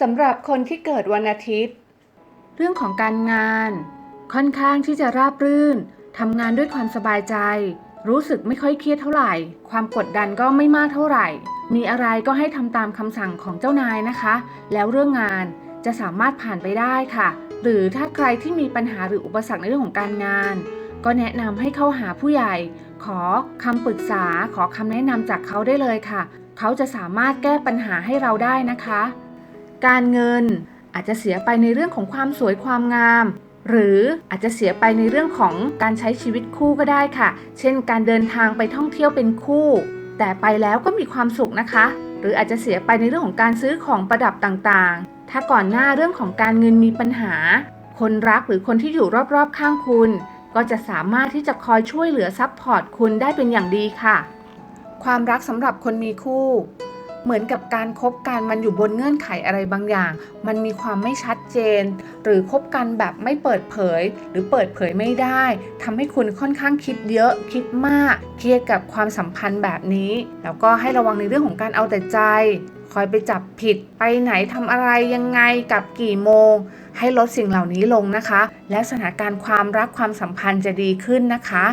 สำหรับคนที่เกิดวันอาทิตย์ เรื่องของการงาน ค่อนข้างที่จะราบรื่นทำงานด้วยความสบายใจ รู้สึกไม่ค่อยเครียดเท่าไหร่ ความกดดันก็ไม่มากเท่าไหร่ มีอะไรก็ให้ทำตามคำสั่งของเจ้านายนะคะ แล้วเรื่องงานจะสามารถผ่านไปได้ค่ะ หรือถ้าใครที่มีปัญหาหรืออุปสรรคในเรื่องของการงาน ก็แนะนำให้เข้าหาผู้ใหญ่ ขอคำปรึกษา ขอคำแนะนำจากเขาได้เลยค่ะ เขาจะสามารถแก้ปัญหาให้เราได้นะคะ การเงิน อาจจะเสียไปในเรื่องของความสวยความงาม หรืออาจจะเสียไปในเรื่องของการใช้ชีวิตคู่ก็ได้ค่ะ เช่น การเดินทางไปท่องเที่ยวเป็นคู่ แต่ไปแล้วก็มีความสุขนะคะ หรืออาจจะเสียไปในเรื่องของการซื้อของประดับต่างๆ ถ้าก่อนหน้าเรื่องของการเงินมีปัญหา คนรักหรือคนที่อยู่รอบๆ ข้างคุณ ก็จะสามารถที่จะคอยช่วยเหลือซัพพอร์ตคุณได้เป็นอย่างดีค่ะ ความรักสำหรับคนมีคู่ เหมือนกับการคบกันมันอยู่บนเงื่อนไขอะไรบางอย่าง มันมีความไม่ชัดเจน หรือคบกันแบบไม่เปิดเผย หรือเปิดเผยไม่ได้ทำให้คุณค่อนข้างคิดเยอะคิดมาก เครียดกับความสัมพันธ์แบบนี้ แล้วก็ให้ระวังในเรื่องของการเอาแต่ใจ คอยไปจับผิดไปไหนทำอะไรยังไงกับกี่โมง ให้ลดสิ่งเหล่านี้ลงนะคะ และสถานการณ์ความรักความสัมพันธ์จะดีขึ้นนะคะ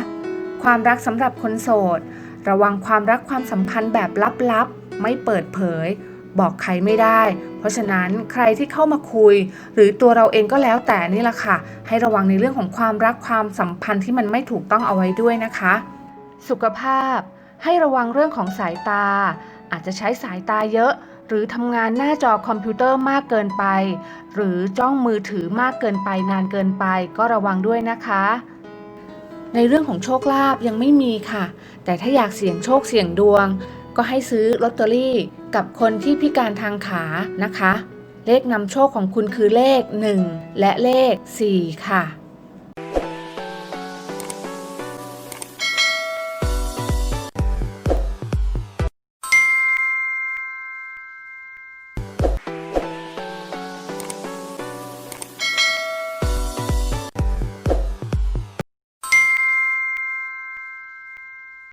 ความรักสำหรับคนโสด ระวังความรักความสัมพันธ์แบบลับๆ ไม่เปิดเผย บอกใครไม่ได้ เพราะฉะนั้นใครที่เข้ามาคุย หรือตัวเราเองก็แล้วแต่นี่แหละค่ะ ให้ระวังในเรื่องของความรักความสัมพันธ์ที่มันไม่ถูกต้องเอาไว้ด้วยนะคะ สุขภาพ ให้ระวังเรื่องของสายตา อาจจะใช้สายตาเยอะ หรือทำงานหน้าจอคอมพิวเตอร์มากเกินไป หรือจ้องมือถือมากเกินไปนานเกินไป ก็ระวังด้วยนะคะ ในเรื่องของโชคลาภยังไม่มีค่ะ แต่ถ้าอยากเสี่ยงโชคเสี่ยงดวง ก็ให้ซื้อลอตเตอรี่กับคนที่พิการทางขานะคะ เลขนำโชคของคุณคือเลข 1 และเลข 4 ค่ะ